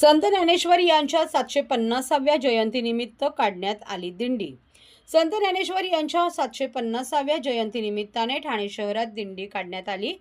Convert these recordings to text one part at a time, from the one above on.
संत ज्ञानेश्वर यांच्या सातशे पन्नासाव्या जयंतीनिमित्त काढण्यात आली दिंडी. संत ज्ञानेश्वर यांच्या सातशे पन्नासाव्या जयंतीनिमित्ताने ठाणे शहरात दिंडी काढण्यात आली.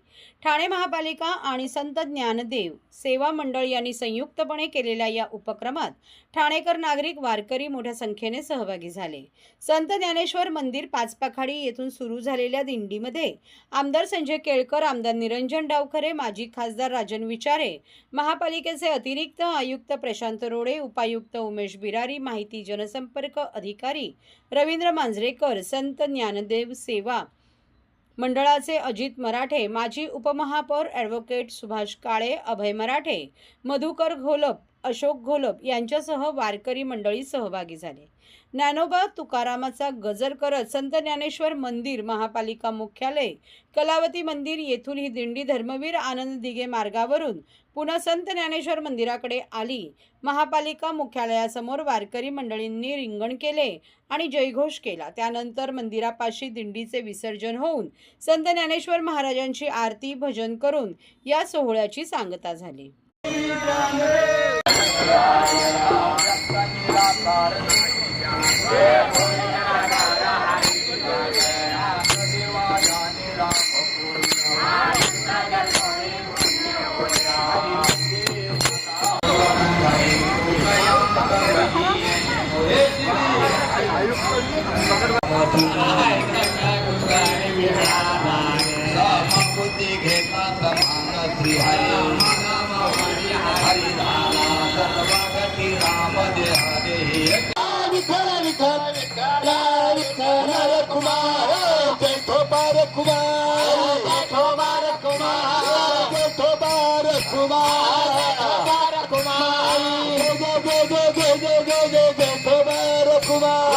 ठाणे महापालिका आणि संत ज्ञानदेव सेवा मंडळ यांनी संयुक्तपणे केलेल्या या उपक्रमात ठाणेकर नागरिक वारकरी मोठ्या संख्येने सहभागी झाले. संत ज्ञानेश्वर मंदिर पाचपाखाडी येथून सुरू झालेल्या दिंडीमध्ये आमदार संजय केळकर आमदार निरंजन डावखरे माजी खासदार राजन विचारे महापालिकेचे अतिरिक्त आयुक्त प्रशांत रोडे उपायुक्त उमेश बिरारी माहिती जनसंपर्क अधिकारी रवींद्र मांजरेकर संत ज्ञानदेव सेवा मंडळाचे अजित मराठे माजी उपमहापौर ॲडव्होकेट सुभाष काळे अभय मराठे मधुकर घोलप अशोक घोलप यांच्यासह वारकरी मंडळी सहभागी झाले. ज्ञानोबा तुकारामाचा गजर करत संत ज्ञानेश्वर मंदिर महापालिका मुख्यालय कलावती मंदिर येथून ही दिंडी धर्मवीर आनंद दिघे मार्गावरून पुन्हा संत ज्ञानेश्वर मंदिराकडे आली. महापालिका मुख्यालयासमोर वारकरी मंडळींनी रिंगण केले आणि जयघोष केला. त्यानंतर मंदिरापाशी दिंडीचे विसर्जन होऊन संत ज्ञानेश्वर महाराजांची आरती भजन करून या सोहळ्याची सांगता झाली. Kumar.